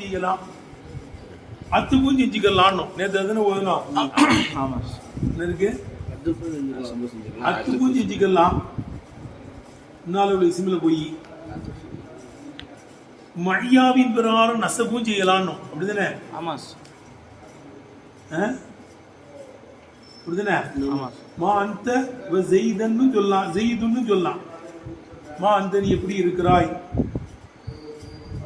செய்யலாம் அத்துக்கும் செஞ்சுக்கலாம்னு நேற்று ஆமா. என்ன இருக்கு? அத்துக்கும் செஞ்சுக்கலாம் உள்ள இஸ்மில் போய் மழியாவின் பிரகாரம் நசபும் செய்யலாம்னு அப்படிதானே? ஆமா. ஆமா. மா அந்த வ ஜெய்தன்னு சொல்லலாம் ஜெய்துன்னு சொல்லலாம் மா அந்த நீ எப்படி இருக்கிறாய்?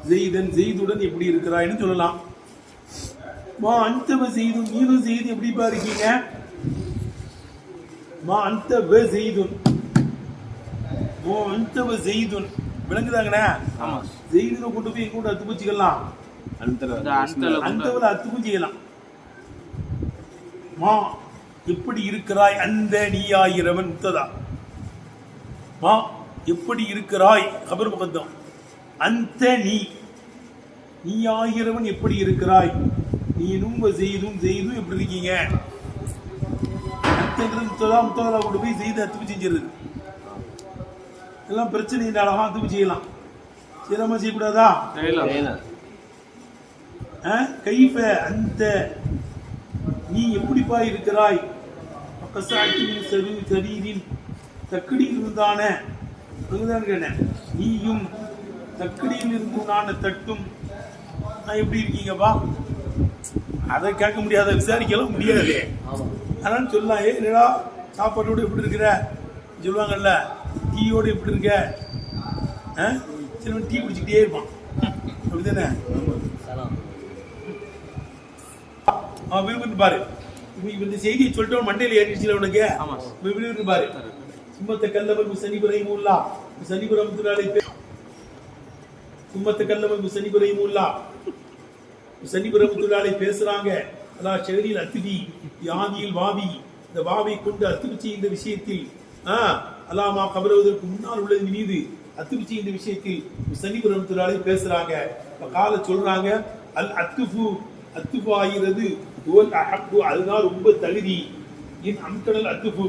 ஜெய்தன் ஜெய்துடன் எப்படி இருக்கிறாய்னு சொல்லலாம். மா அந்த வ ஜெய்துன் நீனும் ஜெய்து எப்படிப்பா இருக்கீங்க? மா அந்த வ ஜெய்துன் மோ அந்த வ ஜெய்துன் விளங்குதாங்கண்ணே? ஆமா. ஜெய்துனை கொண்டு போய் எங்க கொண்டு அத்து பூச்சிக்கலாம் இந்த அந்தல அந்த அத்துக்கும் செய்யலாம் மா எப்படி இருக்கிறாய் அந்த நீயாயிரவன் முத்ததா மா எப்படி இருக்கிறாய்? கபர் முகத்தம் அந்த நீ நீயாயிரவன் எப்படி இருக்கிறாய்? நீனும் செய்தும் செய்தும் எப்படி இருக்கீங்க? அத்தங்கிறது முத்ததா கொண்டு போய் செய்து அத்துப்பு செஞ்சிருது எல்லாம் பிரச்சனை இந்த அழகா அத்துப்பு செய்யலாம். செய்யலாமா செய்யக்கூடாதா? கைஃப அந்த நீ எப்படிப்பா இருக்கிறாய்? பக்கசாட்டின் சரி சரீரின் தக்கடியில் இருந்தான அதுதான் கேட்டேன். நீயும் தக்கடியில் இருந்தான தட்டும். நான் எப்படி இருக்கீங்கப்பா? அதை கேட்க முடியாத விசாரிக்கலாம் முடியாது. அதான் சொல்லலாம் ஏ என்னடா சாப்பாட்டோடு எப்படி இருக்கிற சொல்லுவாங்கல்ல டீயோடு எப்படி இருக்க? சிலவன் டீ குடிச்சுக்கிட்டே இருப்பான். அப்படிதானே அவன் விரும்புன்னு பாரு. இப்ப இந்த செய்தியை சொல்லிட்டு மண்டையில ஏறிடுச்சுல உனக்கு? விரும்புன்னு பாரு. சும்மத்த கல்லவர் சனிபுரையும் உள்ளா சனிபுரம் திராளை சும்மத்த கல்லவர் சனிபுரையும் உள்ளா சனிபுரம் திராளை பேசுறாங்க. அல்லா ஷெகரில் அத்துவி யாதியில் வாவி. இந்த வாவை கொண்டு அத்துவிச்சி இந்த விஷயத்தில் ஆ அல்லாமா கபருவதற்கு முன்னால் உள்ளது மீது அத்துவிச்சி இந்த விஷயத்தில் சனிபுரம் திராளை பேசுறாங்க. கால சொல்றாங்க அல் அத்துஃபு அத்துஃபு ஆகிறது ஓல் அஹப்பு அதுதான் ரொம்ப தகுதி. என் அம்கடல் அத்துஃபு.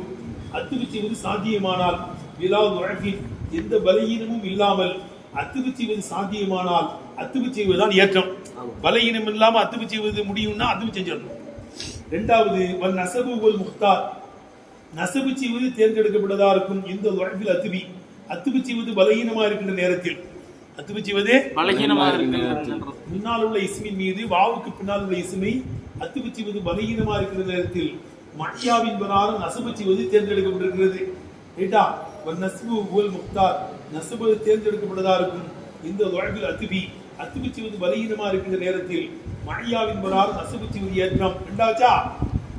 அத்துவிச்சி செய்வது சாத்தியமானால் விழா நுழப்பின் எந்த பலகீனமும் இல்லாமல் அத்துவு செய்வது சாத்தியமானால் அத்துவு செய்வதுதான் ஏற்றம். பலகீனம் இல்லாம அத்துவு செய்வது முடியும்னா அத்துவு செஞ்சிடணும். இரண்டாவது வல் நசபு ஒல் முக்தார். நசபு செய்வது தேர்ந்தெடுக்கப்பட்டதா இருக்கும். இந்த உழைப்பில் அத்துவி அத்துவு செய்வது பலகீனமா இருக்கின்ற நேரத்தில். அத்துவு செய்வதே பலகீனமா இருக்கு முன்னால் உள்ள இஸ்மின் மீது வாவுக்கு பின்னால் உள்ள இஸ்மை அத்துப்பு செய்வது பலகீனமா இருக்கிற நேரத்தில். மட்டியாவின் பிரகாரம் நசுபு செய்வது தேர்ந்தெடுக்கப்பட்டிருக்கிறது. ரைட்டா ஒரு நசுபு ஊல் முக்தார். நசுபு தேர்ந்தெடுக்கப்பட்டதா இருக்கும்? இந்த உழவில் அத்துபி அத்துப்பு செய்வது பலகீனமா இருக்கின்ற நேரத்தில் மழையாவின் பிரகாரம் நசுபு செய்வது ஏற்றம். ரெண்டாவச்சா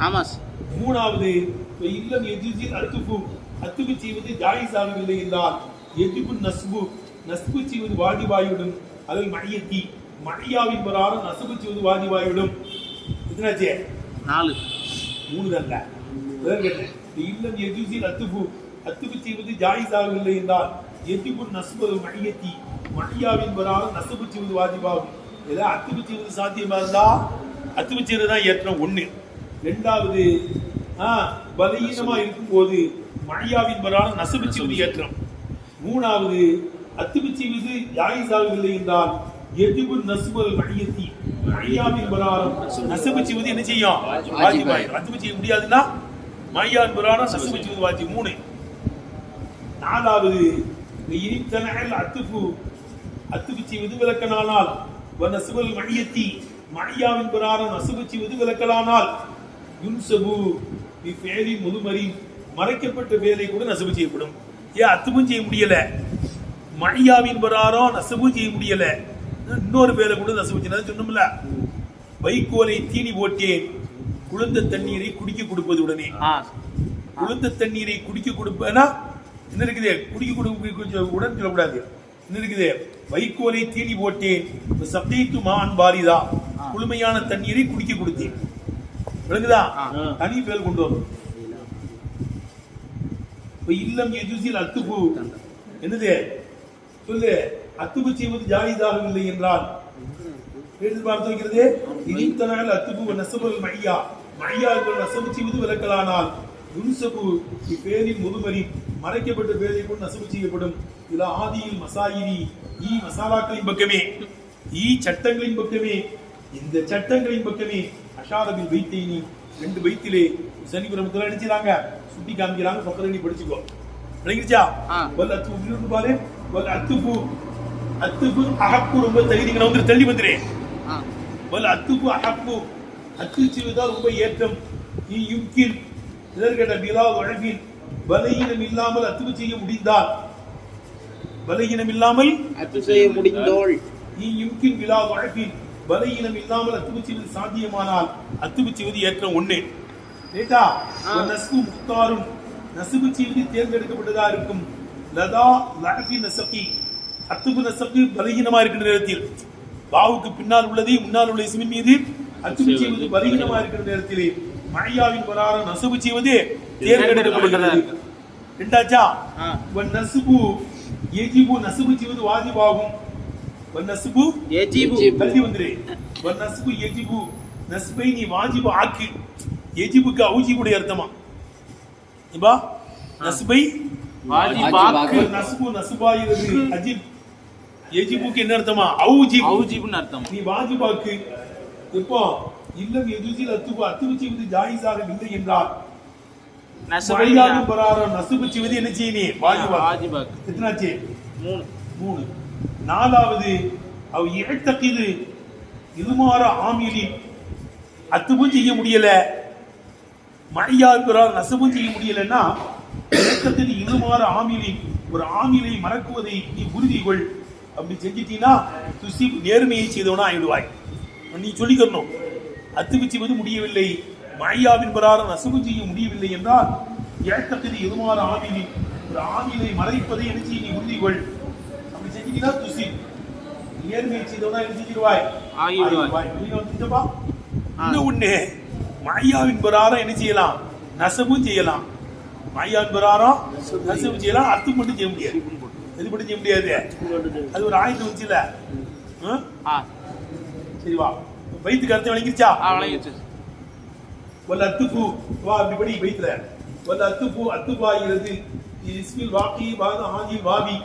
ஆமா மூணாவது இல்லம் எஜுஜில் அத்துஃபு அத்துபு செய்வது ஜாயிஸ் ஆகவில்லை என்றால் எஜிபு நஸ்பு நஸ்பு செய்வது வாஜிபாயுடும் அதில் மணியத்தி மணியாவின் பிரகாரம் நசுபு செய்வது வாஜிபாயுடும் எத்தனாச்சே? நாலு. மூணு தல்ல இல்லம் எஜுஜில் அத்துஃபு அத்துபு செய்வது ஜாயிஸ் ஆகவில்லை என்றால் எதிபுன் நசுபது மணியத்தி மணியாவின் பிரகாரம் நசுபு செய்வது வாஜிபாகும். ஏதாவது அத்துப்பு செய்வது சாத்தியமா இருந்தா? அத்துப்பு செய்வது தான் ஏற்றம் ஒண்ணு. ரெண்டாவது பலகீனமாக இருக்கும்போது மழையாவின் வராலும் நசுபு செய்வது ஏற்றம். மூணாவது அத்துப்பு செய்வது யாயிசாகவில்லை என்றால் எதிபு நசுபல் மணியத்தி மழையாவின் பரானம் நசுபு செய்வது என்ன செய்யும்? வாஜிபாய். அத்துப்பு செய்ய முடியாதுன்னா மழையாவின் பரானம் நசுபு செய்வது வாஜி மூணு. நாலாவது இனித்தனால் அத்துஃபு அத்துபு செய்வது விளக்கனானால் நசுபல் மணியத்தி மழையாவின் பிரகாரம் நசுபு செய்வது விளக்கலானால் யுன்சபு இஃபேலி முதுமரி மறைக்கப்பட்ட வேலை கூட நசுபு செய்யப்படும். ஏன் அத்துபும் செய்ய முடியல? மழையாவின் பிரகாரம் நசுபும் செய்ய முடியல. இன்னொரு வேலை கூட நசுபு செய்ய சொன்னோம்ல. வைக்கோலை தீனி போட்டேன். குளிர்ந்த தண்ணீரை குடிக்க கொடுப்பது உடனே. குளிர்ந்த தண்ணீரை குடிக்க கொடுப்பேனா? என்ன இருக்குது குடிக்க கொடுக்க கொஞ்சம் உடன் சொல்லக்கூடாது. என்ன இருக்குது வைக்கோலை தீனி போட்டேன். சப்தைத்து மான் பாரிதா குளுமையான தண்ணீரை குடிக்க கொடுத்தேன். விளங்குதா. தனி பேர் கொண்டு வரும். இப்ப இல்லம் எஜுசில் அத்துப்பு. என்னது? சொல்லு. அத்துப்பு செய்வது ஜாயிதாகவில்லை என்றால். எடுத்து பார்த்து வைக்கிறது இனித்தனால் அத்துப்பு நசபல் மையா மையா என்பது நசபு செய்வது விளக்கலானால். யுன்சபு இப்பேரின் முதுமறி மறைக்கப்பட்ட பேரை கொண்டு நசபு செய்யப்படும். இதுல ஆதியில் மசாயிரி ஈ மசாலாக்களின் பக்கமே ஈ சட்டங்களின் பக்கமே இந்த சட்டங்களின் பக்கமே. அஷாரபில் வைத்தேனி ரெண்டு வைத்திலே சனி பிரமத்துல நினைச்சாங்க சுட்டி காமிக்கிறாங்க பக்கத்துல நீ படிச்சுக்கோ. விளங்கிருச்சா ஆ. வல் அத்து இன்னொரு பாரு. வல் அத்துஃபு அத்துஃபு அஹப்பு ரொம்ப தகுதிங்க வந்து தள்ளி வந்துரு ஆ. வல் அத்துஃபு அஹப்பு அத்து செய்வதால் ரொம்ப ஏற்றம். நீ யுக்கில் இதற்கெட்ட பிலா வழங்கில் பலகீனம் இல்லாமல் அத்துவு செய்ய முடிந்தால் பலகீனம் இல்லாமல் அத்து செய்ய முடிந்தோள். நீ யுக்கின் விழா வழக்கில் பலகீனம் இல்லாமல் அத்துவு செய்வது சாத்தியமானால் அத்துவு செய்வது ஏற்றம் ஒண்ணு. ரைட்டா ஆ. நஸ்பு முக்தாரும் நசுபு செய்வது தேர்ந்தெடுக்கப்பட்டதா இருக்கும். லதா லஹபி நசகி. அத்துபு நசக்கு பலகீனமா இருக்கின்ற நேரத்தில். வாவுக்கு பின்னால் உள்ளதை முன்னால் உள்ள இஸ்மின் மீது அத்துபு செய்வது பலகீனமா இருக்கிற நேரத்திலே. மழையாவின் வரார நசுபு செய்வது தேர்ந்தெடுக்கப்படுகிறது ரெண்டாச்சா? நசுபு ஏஜிபு நசுபு செய்வது வாஜிபாகும். வன் நசுபு ஏஜிபு. தள்ளி வந்துரு. வன் நசுபு எஜிபு நஸ்பை நீ வாஜிபு ஆக்கு. எஜிபுக்கு அவுஜிபுடைய அர்த்தமா? இப்பா நஸ்பை வாஜிபாக்கு. நசுபு நசுபாகிறது அஜிப். எஜிபுக்கு என்ன அர்த்தமா? அவுஜிப். ஔஜிபுன்னு அர்த்தம். நீ வாஜிபாக்கு. இப்போ இல்லம் எதுஜில் அத்துபு அத்துவு செய்வது ஜாயிஸாக இல்லை என்றால் நசபை மழையாவின் பராரம் நசுபு செய்வது என்ன செய்ய வாஜிபா வாஜிபாக்கு எத்தனாச்சு? மூணு. மூணு. நாலாவது அவ இழத்தக்கிது இதுமாற ஆமிலின் அத்துவும் செய்ய முடியல. மழையா இருக்கிறார் நசமும் செய்ய முடியலன்னா இழக்கத்தில் இதுமாற ஆமிலின் ஒரு ஆமிலை மறக்குவதை நீ உறுதி கொள். அப்படி செஞ்சிட்டீங்கன்னா துசி நேர்மையை செய்தவனா ஆயிடுவாய். நீ சொல்லிக்கணும் அத்துவு செய்வது முடியவில்லை. மழையாவின் பிரகாரம் நசமு செய்ய முடியவில்லை என்றால் இழக்கத்தில் இதுமாற ஆமிலின் ஒரு ஆமிலை மறைப்பதை என்ன செய்ய நீ உறுதி கொள்? அப்படி செஞ்சீங்கன்னா துசி. நேர்மையை செய்தவனா என்ன செஞ்சிருவாய்? ஆகிவிடுவாய். வந்துட்டப்பா. இன்னும் ஒண்ணு மாயாவின் பிரகாரம் என்ன செய்யலாம்? நசமும் செய்யலாம். மாயாவின் பிரகாரம் நசமும் செய்யலாம். அர்த்தம் மட்டும் செய்ய முடியாது. இது மட்டும் செய்ய முடியாது? அது ஒரு ஆயுதம் வச்சுல. ஆ? சரி வா. வயிற்றுக்கு அர்த்தம் விளங்கிருச்சா ஆ வழங்கிடுச்சு வல்ல அத்துப்பு வா அப்படி படி வயிற்றுல வல்ல அத்துப்பு அத்துப்பாகிறது இஸ்மில் வாக்கி வாத ஆதில் வாவி.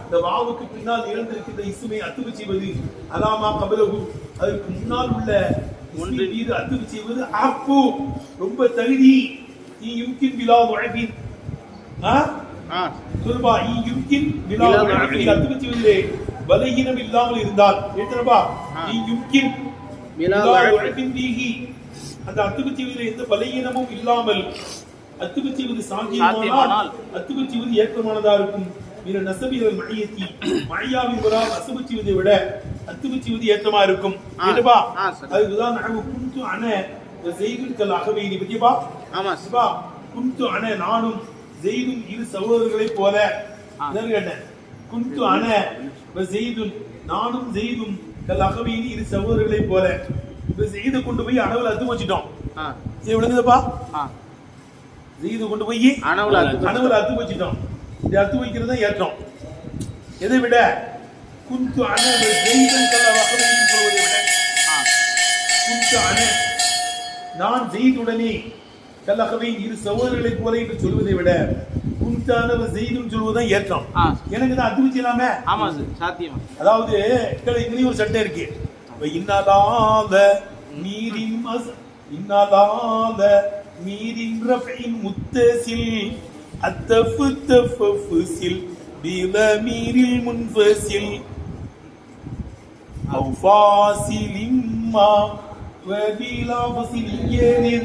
இந்த வாவுக்கு பின்னால் இழந்திருக்கின்ற இசுமை அத்துப்பு செய்வது அலாமா கபலகு அதற்கு முன்னால் உள்ள ஒன்று மீது அத்துப்பு செய்வது ஆப்பு ரொம்ப தகுதி. நீ யுக்கின் விழா ஆ? சொல்லுப்பா ஈ யுக்கின் விழா வழங்கில். அத்துப்பு செய்வதிலே பலகீனம் இல்லாமல் இருந்தால் ஆ. ஈ யுக்கின் அந்த அத்துப்பு செய்வதில் எந்த பலகீனமும் இல்லாமல் அத்துப்பு செய்வது சாத்தியமானால். செய்வது ஏற்றமானதா இருக்கும். மிக நசபியல் மழையத்தி மழையாவின் அசுபு செய்வதை விட செய்வது ஏற்றமா இருக்கும். சரி. அதுக்குதான் நாங்க குந்து அண செய்திருக்கல் அகவை நீ பத்தியப்பா ஆமா சிவா குந்து அண நானும் ஜெய்தும் இரு சகோதரர்களைப் போல. கேட்டேன் குந்து வ ஜெய்துன் நானும் ஜெய்தும் கல் அகவையின் இரு சகோதரர்களைப் போல இப்ப ஜெய்தை கொண்டு போய் அணவுல அத்து வச்சுட்டோம் இது விளங்குதப்பா ஆ. ஜெய்தை கொண்டு போய் அணவுல அணவுல அத்து வச்சுட்டோம் இந்த அத்து வைக்கிறது தான் ஏற்றம். எதை விட குந்து அண வ ஜெய்துன் கல் அகவையின் சொல்வதை விட குந்து அண நான் ஜெய்துடனே கல்லகவே இரு சகோதரர்களை போல என்று சொல்வதை விட குந்தானவ செய்தும் சொல்வதுதான் ஏற்றம். எனக்கு தான் அது வச்சுலாமே ஆமா சார் சாத்தியம்? அதாவது இனி ஒரு சட்டை இருக்கு. இன்னாலாத நீரின் இன்னாலாத நீரின் ரஃபின் முத்தசில் அத்தஃபு தஃபு சில் بضمير منفصل أو فاصل ما وبلا فصل يرد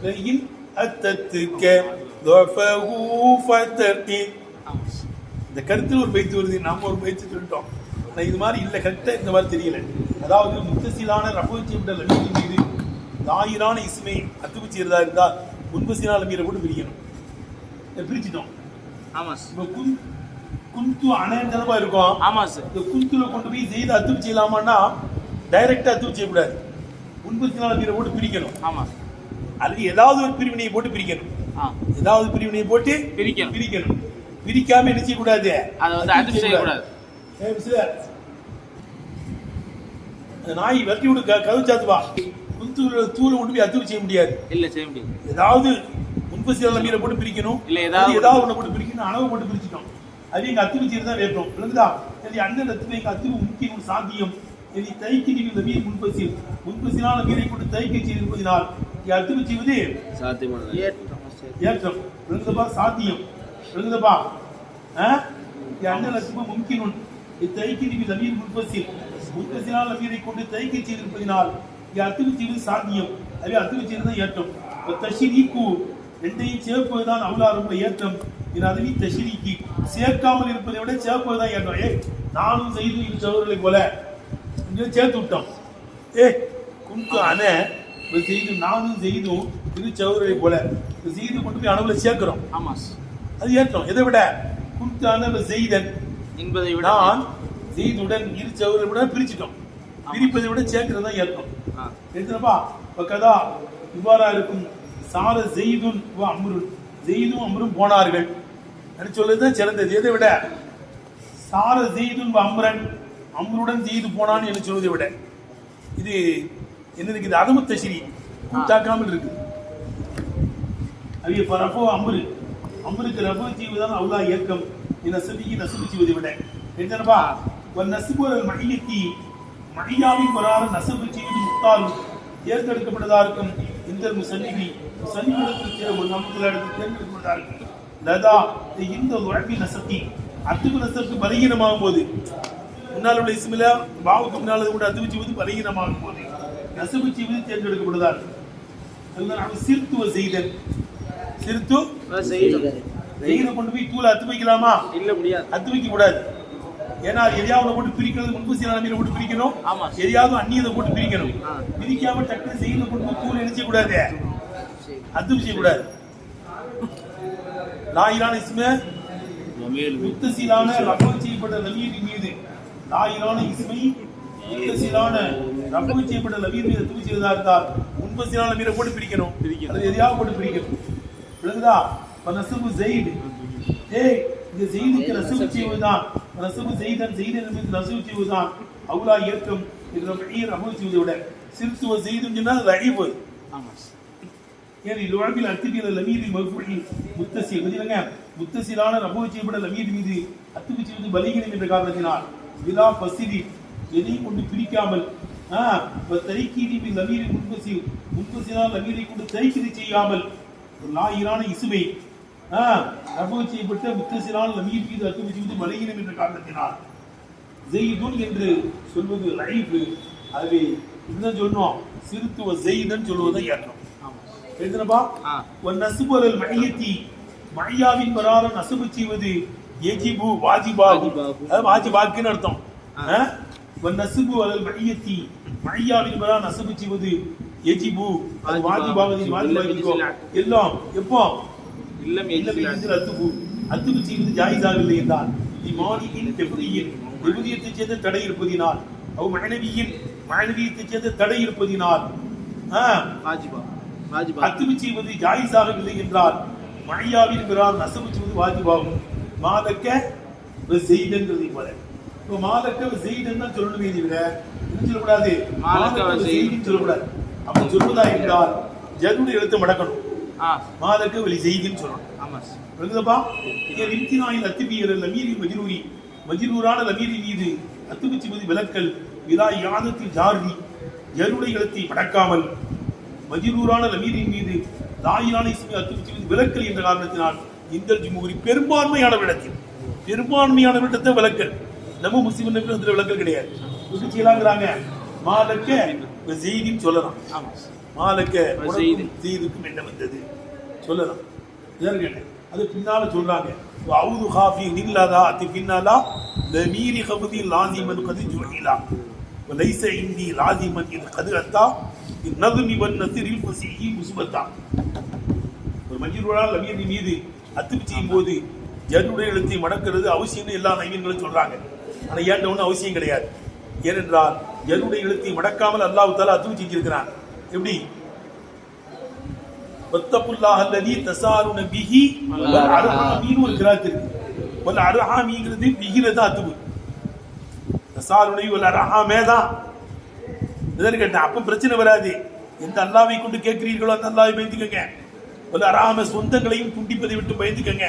فإن أتتك ضعفه فتقي இந்த கருத்தில் ஒரு பயிற்சி வருது நாம ஒரு பயிற்சி சொல்லிட்டோம் ஆனா இது மாதிரி இல்ல கரெக்டா இந்த மாதிரி தெரியல அதாவது முத்தசிலான ரஃபூச்சி விட்ட லட்சுமி மீது தாயிரான இசுமை அத்துப்பு செய்யறதா இருந்தா முன்பசிலான மீரை போட்டு பிரிக்கணும் இதை பிரிச்சிட்டோம் ஆமா சார் இப்போ குன் குந்து அணையந்தனமா இருக்கும் ஆமா சார் இந்த குந்துல கொண்டு போய் செய்து அத்துப்பு செய்யலாமான்னா டைரக்டா அத்துப்பு செய்யக்கூடாது முன்பசிலான மீரை போட்டு பிரிக்கணும் ஆமா சார் அல்லது ஏதாவது ஒரு பிரிவினையை போட்டு பிரிக்கணும். ஏதாவது பிரிவினையை போட்டு பிரிக்கணும். பிரிக்கணும். பிரிக்காம என்ன செய்யக்கூடாது? அதை வந்து செய்யக்கூடாது. நாய் வெட்டி விடு கதவு சாத்துவா குத்து தூளை கொண்டு போய் அத்துவு செய்ய முடியாது. இல்ல செய்ய முடியாது. ஏதாவது முன்பசியால மீரை போட்டு பிரிக்கணும். இல்ல, ஏதாவது ஏதாவது ஒண்ணு போட்டு பிரிக்கணும். அளவு போட்டு பிரிச்சுட்டோம் அது எங்க அத்துவு செய்து தான் ஏற்றோம் விளங்குதா? இது அண்ணன் அத்துவு எங்க அத்துவு முக்கிய ஒரு சாத்தியம். இது தைக்கு நீங்கள் இந்த மீன் முன்பசில் முன்பசிலான மீனை கொண்டு தைக்க செய்திருப்பதினால் சாத்தியமானது. ஏற்றம் சரி. ஏற்றம் விளங்குதப்பா சாத்தியம் விளங்குதப்பா இது அண்ணன் அத்துவு முக்கிய தைக்கு நீங்கள் நவீன் முன்பசில் முன்பசிலான மீனை கொண்டு தைக்க செய்திருப்பதினால் இங்க அத்துவு செய்வது சாத்தியம். அது அத்துவு செய்வது தான் ஏற்றம். தஷிரிக்கு ரெண்டையும் சேர்ப்பதுதான் அவ்வளோ ரொம்ப ஏற்றம். இது அதுவி தஷிரிக்கு சேர்க்காமல் இருப்பதை விட சேர்ப்பதுதான் ஏற்றம். ஏ நானும் செய்து சோழர்களை போல இங்கே சேர்த்து விட்டோம். ஏ குண்டு அணை இது செய்து நானும் செய்தும் இது சௌரரை போல இது செய்து கொண்டு போய் அளவுல சேர்க்கிறோம். ஆமா. அது ஏற்றம். எதை விட? அணை செய்தன் என்பதை விட நான் செய்துடன் இரு சௌரரை விட பிரிச்சிட்டோம். பிரிப்பதை விட சேர்க்கிறது தான் ஏற்றம். எடுத்துனப்பா கதா இவ்வாறா இருக்கும். சார செய்துன் வ அம்ருன் செய்தும் அம்ரும் போனார்கள். என்று சொல்லுதான் சிறந்தது. எதை விட? சார செய்துன் வ அம்ரன். அம்ருடன் செய்து போனான் என்று சொல்வதை விட. இது என்ன இருக்குது? அதமு தசிரி கூட்டாக்காமல் இருக்கு. அவைய பரப்போ அம்ரு. அம்ருக்கு ரஃபோ செய்வதுதான் அவ்வளோ இயக்கம். நசபிக்கு நசுபு செய்வதை விட. என்னப்பா ஒரு நசுபு ஒரு மகிழ்ச்சி மகிழாவின் வராத நசபு செய்வது முத்தாலும் தேர்ந்தெடுக்கப்பட்டதா இருக்கும் இந்த சன்னிதி முசன்னிபிடத்தில் தேர் ஒரு நமக்கு எடுத்து தேர்ந்தெடுக்கப்பட்டதா இருக்கும் லதா இந்த உழைப்பி நசத்தி. அத்துக்கு நசத்துக்கு பலகீனமாகும் போது. முன்னால் உள்ள இஸ்மில பாவுக்கு முன்னால் கூட அத்துவு செய்வது பலகீனமாகும் போது. நசபு செய்வது தேர்ந்தெடுக்கப்படுதா இருக்கும் அதுதான் அவன் சிறுத்துவ செய்தல். சிறுத்து. செய்தை கொண்டு போய் தூளை அத்து வைக்கலாமா? இல்ல முடியாது. அத்து வைக்க கூடாது ஏன்னா எதையாவது போட்டு பிரிக்கிறது முன்பு சில நிலைமையில போட்டு பிரிக்கணும். ஆமா. எதையாவது அந்நியதை போட்டு பிரிக்கணும். பிரிக்காம டக்குனு செய்த கொண்டு போய் தூள் நினைச்ச கூடாது. அத்து செய்ய கூடாது லாயிலான இஸ்மே ஜமீல் முத்தசிலான ரஃபம் செய்யப்பட்ட லவீரின் மீது. லாயிலான இஸ்மை முத்தசிலான ரஃபம் செய்யப்பட்ட லவீர் மீது தூவி செய்வதா இருந்தால் முன்பசிலான மீரை போட்டு பிரிக்கணும். அது எதையாவது போட்டு பிரிக்கணும். விளங்குதா? நசுபு ஜெயித் ஏய் இந்த ஜெயிதுக்கு நசுபு செய்வதுதான். நசுபு ஜெயிதன் ஜெயிதன் மீது நசுபு செய்வதுதான் அவுலா ஏற்றம் இது அமல் செய்வதை விட சிறுத்துவ ஜெயிதுன்னு சொன்னா அது அழிவு. ஏன் இல்வாழ்வில் அத்துபியல லமீரி மகுஃபுல் முத்தசி புரியுதுங்க முத்தசிலான ரபு செய்யப்பட லமீர் மீது அத்துபி செய்வது பலிகீனம் என்ற காரணத்தினால் விலா பசிதி எதையும் கொண்டு பிரிக்காமல் பி லமீரி முன்பசி முன்பசிலான லமீரை கொண்டு தைக்கிதி செய்யாமல். ஒரு லாயிரான இசுமை ரபு செய்யப்பட்ட முத்தசிலான லமீர் மீது அத்துபி செய்வது பலிகீனம் என்ற காரணத்தினால். ஜெயிதுன் என்று சொல்வது லைஃப். அதுவே இதுதான் சொன்னோம் சிறுத்துவ ஜெயிதன் சொல்வதை ஏற்றம். எழுதுனப்பா. ஒரு நசுபரல் மணியத்தி. மணியாவின் பிரகாரம் நசுபு செய்வது எஜிபு வாஜிபாகு. அது வாஜிபாக்குன்னு அர்த்தம். நசுபு அலல் மணியத்தி மணியாவின் பிரகாரம் நசுபு செய்வது எஜிபு. அது வாஜிபாகு. வாஜிபாகு வாஜிபாகிக்கோ இல்ல, எல்லாம் எப்போ? இல்லம் இல்ல எஜிசில் இதில் அத்துபு. அத்துபு செய்வது ஜாயிசாகவில்லை என்றால் இமானியின் தெபுதியின் தெபுதியத்தைச் சேர்ந்த தடை இருப்பதினால் அவ் மனைவியின் மனைவியத்தைச் சேர்ந்த தடை இருப்பதினால் அத்துமி செய்வது ஜாயிஸாகவில்லை என்றால் மழையாவின் பிறால் நசபு செய்வது வாஜிபாகும் மாதக்க செய்தன்றது போல. இப்போ மாதக்க செய்தன் தான் சொல்லணுமே தவிர என்ன சொல்லக்கூடாது. மாதக்க மாதக்க செய்தன். செய்தின்னு சொல்லக்கூடாது. அப்படி சொல்வதா என்றால் ஜருடைய எழுத்தை மடக்கணும். மாதக்க வெளி செய்தின்னு சொல்லணும். ஆமா. சார். எழுதுப்பா இங்கே இம்தினாயின் அத்துபியர் லமீரி மஜ்ரூரி மஜ்ரூரான லமீரி மீது விலக்கல் விலா யாதத்தில் ஜார்தி ஜருடைய எழுத்தை மடக்காமல் மஜ்ரூரான லமீரின் மீது லாயிலான இஸ்மை அத்துபி செய்வது விலக்கல் என்ற காரணத்தினால் இந்த ஜுமுகுரி பெரும்பான்மையான விடத்தில் பெரும்பான்மையான விடத்தை விலக்கல். நம்ம முஸ்லீம்களுக்கு அதில் விளக்கம் கிடையாது. செய்யலாங்கிறாங்க. மாலக்க செய்தின்னு சொல்லலாம். மாலக்க செய்துக்கும் என்ன வந்தது? சொல்லலாம். அது பின்னால சொல்றாங்க. அவுது ஹாஃபி நில்லாதா அத்தி பின்னாலா லமீரி ஹபுதி லாசிமன் கது ஜுஹிலா. லைச இந்தி லாஜிமன் இது கது அத்தா. நது வன் நசிரில் ஃபசிஹி முசுபத்தா ஒரு மஞ்சூரோடா லமீரின் மீது அத்து செய்யும் போது ஜனுடைய எழுத்தை மடக்கிறது அவசியம்னு எல்லா நவீன்களும் சொல்றாங்க. ஆனா ஏண்ட ஒன்றும் அவசியம் கிடையாது. ஏனென்றால் ஜருடைய எழுத்தை மடக்காமல் அல்லாஹ் தாலா அத்துப்பு செஞ்சிருக்கிறான். எப்படி? வத்தகுல்லாஹ் அல்லதி தசாருன பிஹி வல் அர்ஹாமின்னு ஒரு கிராத் இருக்கு. வல் அர்ஹாமிங்கிறது பிஹில தான் அத்துவு தசாருனை வல் அர்ஹாமே தான். இதற்கு கேட்டேன் அப்போ பிரச்சனை வராது. எந்த அல்லாவை கொண்டு கேட்கிறீர்களோ அந்த அல்லாவை பயந்துக்கங்க. வல் அர்ஹாம சொந்தங்களையும் துண்டிப்பதை விட்டு பயந்துக்கங்க.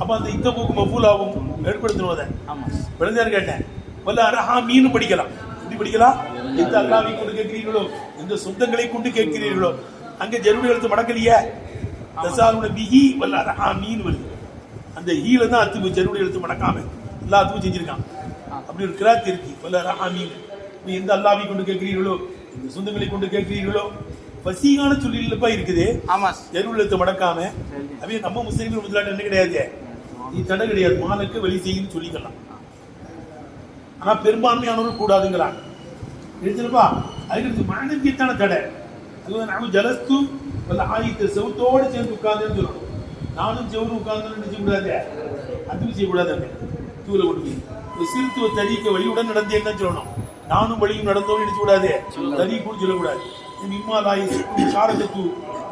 அப்ப அந்த இத்தபுக்கு மஃபூலாவும் ஏற்படுத்தணும் அதை ஆமா. சார் விழுந்தாரு கேட்டேன். வல்ல அரஹா மீன் படிக்கலாம். எப்படி படிக்கலாம்? எந்த அல்லாவை கொண்டு கேட்கிறீர்களோ? எந்த சொந்தங்களை கொண்டு கேட்கிறீர்களோ? அங்க ஜருடி எழுத்து மடக்கலையே. தசாலுன பிஹி வல்ல அரஹா மீன் வருது அந்த ஹீல தான் அத்து ஜருடி எழுத்து மடக்காம எல்லா அத்துவும் செஞ்சிருக்கான். அப்படி ஒரு கிராத்தி இருக்கு. வல்ல அரஹா மீன் நீ எந்த அல்லாவை கொண்டு கேட்கிறீர்களோ? எந்த சொந்தங்களை கொண்டு கேட்கிறீர்களோ? வசீகான சொல்லிலப்பா இருக்குது. ஆமா. ஜருடி எழுத்து மடக்காம. அவே நம்ம முஸ்லீம்கள் முதலாட்டு என்ன கிடையாது? இது தடை கிடையாது மானுக்கு வெளி செய்யுன்னு சொல்லிக்கலாம். ஆனா பெரும்பான்மையானவர்கள் கூடாதுங்கிறாங்க. எடுத்துருப்பா அதுக்கு மனதிற்கான தடை? அது வந்து ஜலஸ்து வல்ல ஆயித்த செவத்தோடு சேர்ந்து உட்கார்ந்துன்னு சொல்லணும். நானும் செவரு உட்கார்ந்து நினைச்சு அதுவும் செய்யக்கூடாது அங்க தூளை கொண்டு போய் சிறுத்துவ தறிக்க வழியுடன் நடந்தேன்னு தான் சொல்லணும். நானும் வழியும் நடந்தோம்னு நினைச்சு கூடாது? தறி கூட சொல்லக்கூடாது. இம்மாலாய் சாரகத்து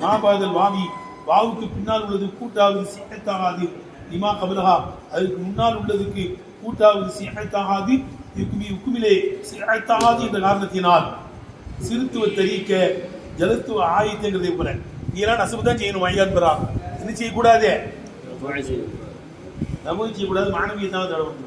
மாபாதல் வாவி. வாவுக்கு பின்னால் உள்ளது கூட்டாவது சிகத்தாகாது நிமா கபலஹா. அதுக்கு முன்னால் உள்ளதுக்கு கூட்டாவது சிகத்தாகாது இருக்குமி உக்குமிலே சிகத்தாகாது என்ற காரணத்தினால் சிறுத்துவ தெரிவிக்க ஜலத்துவ ஆயத்தங்கிறதை போல நீ எல்லாம் நசபு தான் செய்யணும் ஐயான் பெறா என்ன செய்யக்கூடாது? ரஃபாய் செய்யக்கூடாது. நம்ம செய்யக்கூடாது மாணவியை தான் தடை வந்து